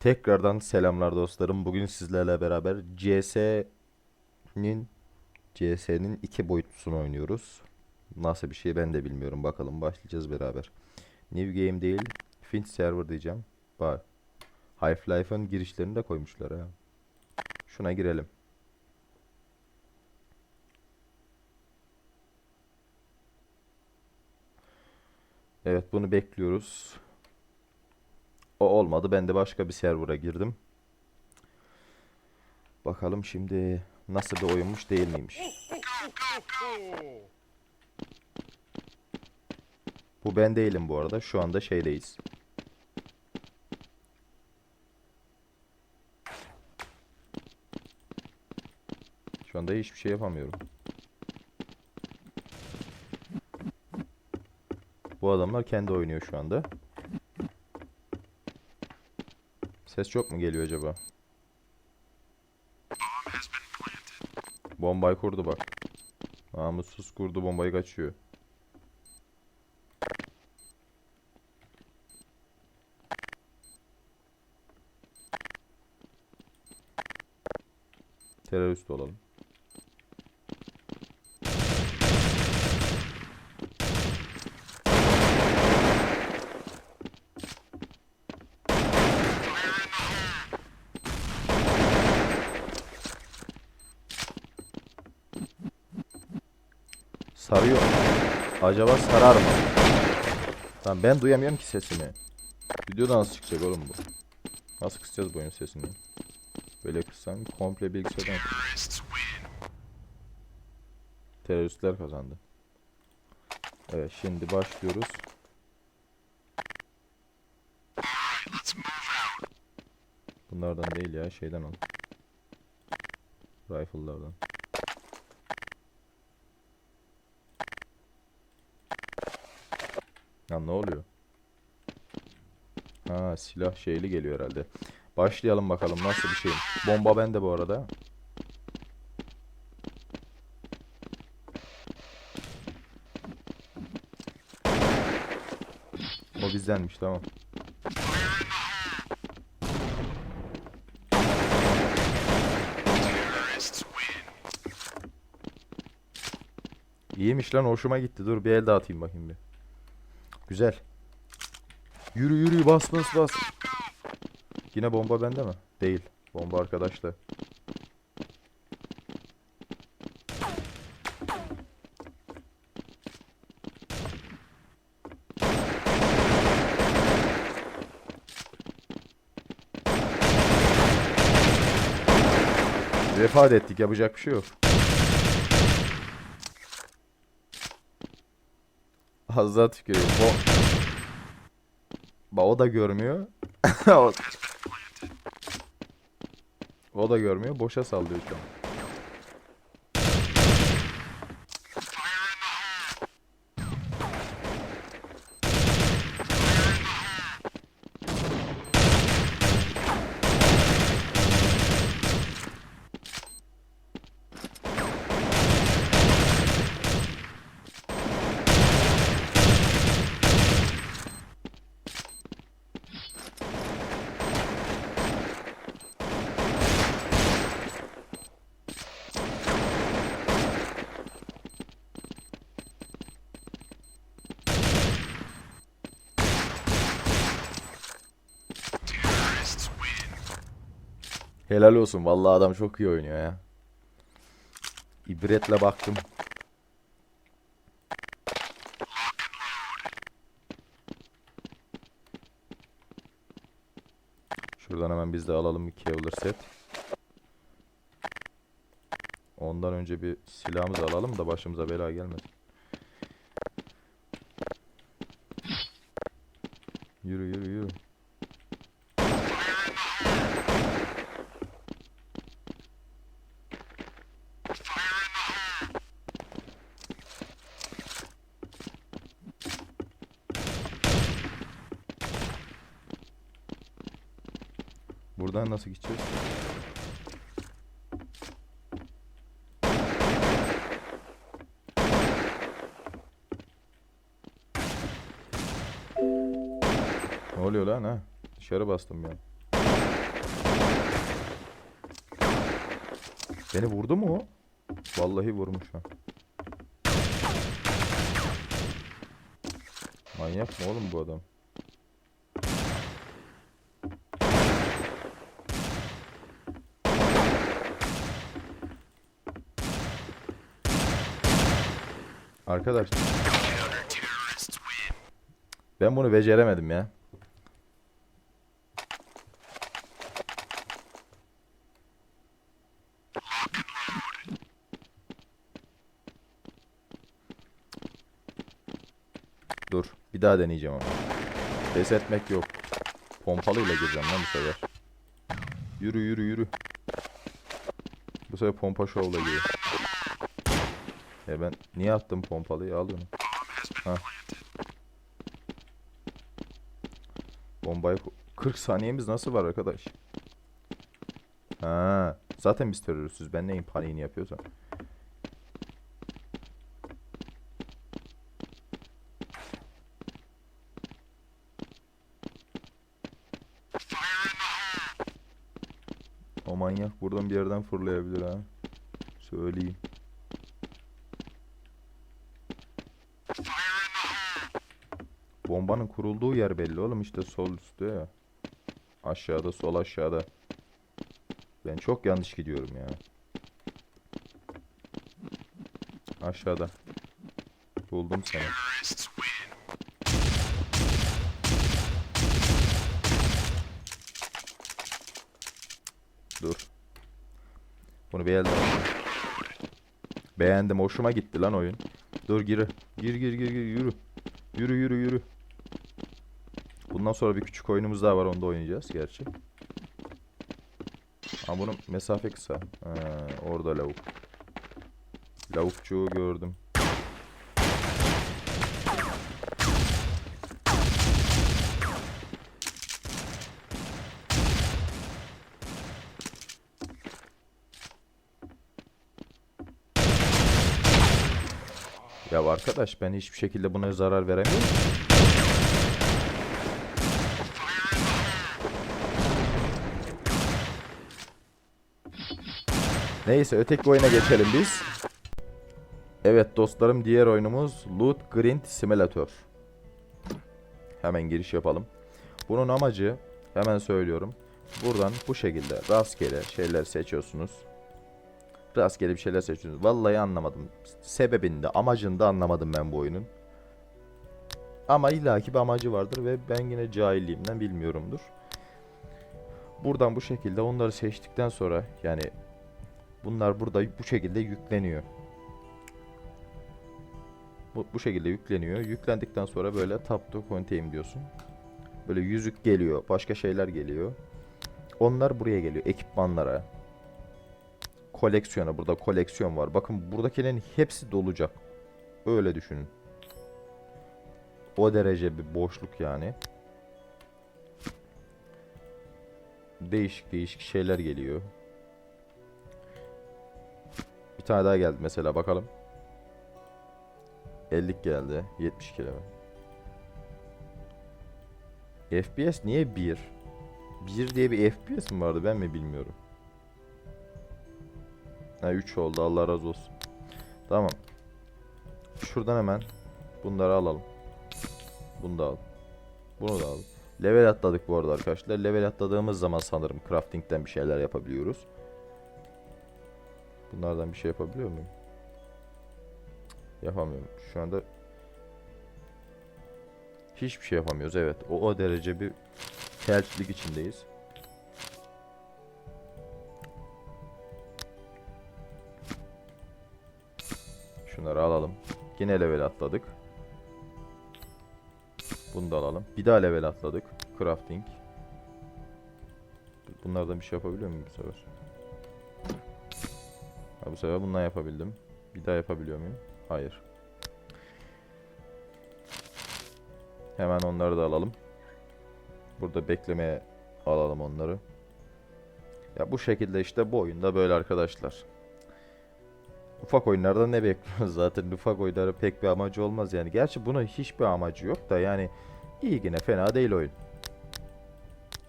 Tekrardan selamlar dostlarım. Bugün sizlerle beraber CS'nin CS'nin iki boyutlusunu oynuyoruz. Nasıl bir şey ben de bilmiyorum. Bakalım başlayacağız beraber. New game değil, Finch server diyeceğim. Bak. Half-Life'ın girişlerini de koymuşlar ha. Şuna girelim. Evet bunu bekliyoruz. O olmadı. Ben de başka bir server'a girdim. Bakalım şimdi nasıl bir oyunmuş değil miymiş. Bu ben değilim bu arada. Şu anda şeydeyiz. Şu anda hiçbir şey yapamıyorum. Bu adamlar kendi oynuyor şu anda. Ses çok mu geliyor acaba? Bombayı kurdu bak. Namussuz kurdu bombayı kaçıyor. Terörist olalım. Sarıyor. Acaba sarar mı? Tamam ben duyamıyorum ki sesini. Videoda nasıl çıkacak oğlum bu? Nasıl kısacağız bu oyun sesini? Böyle kıssan komple bilgisayardan. Teröristler kazandı. Evet şimdi başlıyoruz. Bunlardan değil ya şeyden al. Rifle'lardan. Ya ne oluyor? Ha silah şeyli geliyor herhalde. Başlayalım bakalım nasıl bir şey. Bomba bende bu arada. O bizdenmiş tamam. İyiymiş lan hoşuma gitti. Dur bir el daha atayım bakayım bir. Güzel. Yürü yürü bas bas bas. Yine bomba bende mi? Değil. Bomba arkadaşla. Vefat ettik yapacak bir şey yok. Az daha tükürüyor. O... Ba o da görmüyor. o... o da görmüyor. Boşa sallıyor şu an. Helal olsun. Vallahi adam çok iyi oynuyor ya. İbretle baktım. Şuradan hemen biz de alalım bir Kevlar set. Ondan önce bir silahımızı alalım da başımıza bela gelmesin. Yürü yürü yürü. Buradan nasıl gideceğiz? Ne oluyor lan ha? Dışarı bastım ya. Beni vurdu mu o? Vallahi vurmuş ha. Manyak mı oğlum bu adam? Arkadaş. Ben bunu beceremedim ya. Dur. Bir daha deneyeceğim ama. Pes etmek yok. Pompalıyla gireceğim lan bu sefer. Yürü yürü yürü. Bu sefer pompa şovla giriyor. E ben niye attım pompalıyı? Al onu. Bombayı ku- 40 saniyemiz nasıl var arkadaş? Ha, zaten biz teröristiz. Ben neyin paniğini yapıyorsam. O manyak buradan bir yerden fırlayabilir ha. Söyleyeyim. Bombanın kurulduğu yer belli oğlum işte sol üstte ya. Aşağıda sol aşağıda. Ben çok yanlış gidiyorum ya. Aşağıda. Buldum seni. Dur. Bunu alayım. Beğendim. Hoşuma gitti lan oyun. Dur gir. Gir gir gir gir yürü. Yürü yürü yürü. Bundan sonra bir küçük oyunumuz daha var. Onu da oynayacağız gerçi. Ama bunun mesafe kısa. Ha, orada lavuk. Lavukçuğu gördüm. Ya arkadaş ben hiçbir şekilde buna zarar veremiyorum. Neyse öteki oyuna geçelim biz. Evet dostlarım diğer oyunumuz Loot Grind Simulator. Hemen giriş yapalım. Bunun amacı hemen söylüyorum. Buradan bu şekilde rastgele şeyler seçiyorsunuz. Rastgele bir şeyler seçiyorsunuz. Vallahi anlamadım. Sebebini de amacını da anlamadım ben bu oyunun. Ama illaki bir amacı vardır ve ben yine cahilliğimden bilmiyorumdur. Buradan bu şekilde onları seçtikten sonra yani bunlar burada bu şekilde yükleniyor. Bu, bu şekilde yükleniyor. Yüklendikten sonra böyle tap to contain diyorsun. Böyle yüzük geliyor, başka şeyler geliyor. Onlar buraya geliyor, ekipmanlara. Koleksiyona, burada koleksiyon var. Bakın buradakilerin hepsi dolacak. Öyle düşünün. O derece bir boşluk yani. Değişik değişik şeyler geliyor. Bir tane daha geldi mesela bakalım. 50 geldi. 70 kilo. FPS niye 1? 1 diye bir FPS mi vardı ben mi bilmiyorum. Ha 3 oldu Allah razı olsun. Tamam. Şuradan hemen bunları alalım. Bunu da al. Bunu da al. Level atladık bu arada arkadaşlar. Level atladığımız zaman sanırım crafting'den bir şeyler yapabiliyoruz. Bunlardan bir şey yapabiliyor muyum? Yapamıyorum. Şu anda hiçbir şey yapamıyoruz. Evet. O, o derece bir felçlik içindeyiz. Şunları alalım. Yine level atladık. Bunu da alalım. Bir daha level atladık. Crafting. Bunlardan bir şey yapabiliyor muyum bu sefer? Ha, bu sefer bundan yapabildim. Bir daha yapabiliyor muyum? Hayır. Hemen onları da alalım. Burada beklemeye alalım onları. Ya bu şekilde işte bu oyunda böyle arkadaşlar. Ufak oyunlarda ne bekliyoruz zaten ufak oyunların pek bir amacı olmaz yani. Gerçi bunun hiçbir amacı yok da yani iyi yine fena değil oyun.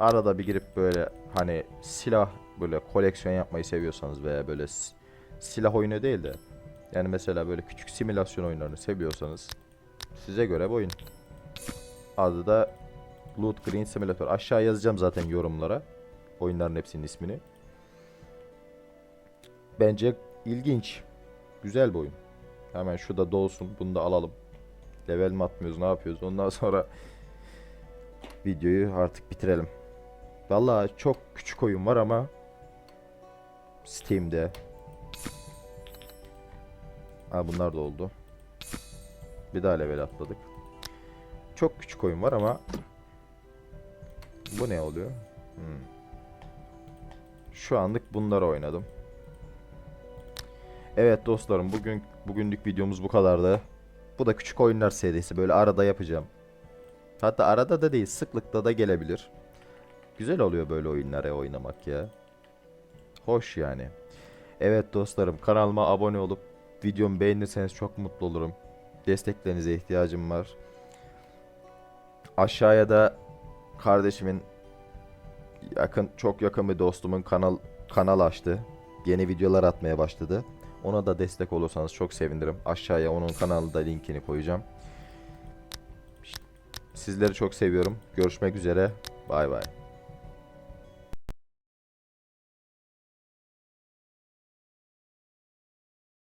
Arada bir girip böyle hani silah böyle koleksiyon yapmayı seviyorsanız veya böyle silah oyunu değil de yani mesela böyle küçük simülasyon oyunlarını seviyorsanız size göre bu oyun. Adı da Loot Green Simulator. Aşağı yazacağım zaten yorumlara oyunların hepsinin ismini. Bence ilginç. Güzel bir oyun. Hemen şu da dolsun. Bunu da alalım. Level mi atmıyoruz ne yapıyoruz. Ondan sonra videoyu artık bitirelim. Vallahi çok küçük oyun var ama Steam'de. Ha bunlar da oldu. Bir daha level atladık. Çok küçük oyun var ama bu ne oluyor? Hmm. Şu anlık bunları oynadım. Evet dostlarım bugün bugünlük videomuz bu kadardı. Bu da küçük oyunlar serisi böyle arada yapacağım. Hatta arada da değil sıklıkta da gelebilir. Güzel oluyor böyle oyunlara oynamak ya. Hoş yani. Evet dostlarım kanalıma abone olup videomu beğenirseniz çok mutlu olurum. Desteklerinize ihtiyacım var. Aşağıya da kardeşimin yakın çok yakın bir dostumun kanal kanal açtı. Yeni videolar atmaya başladı. Ona da destek olursanız çok sevinirim. Aşağıya onun kanalı da linkini koyacağım. Sizleri çok seviyorum. Görüşmek üzere. Bay bay.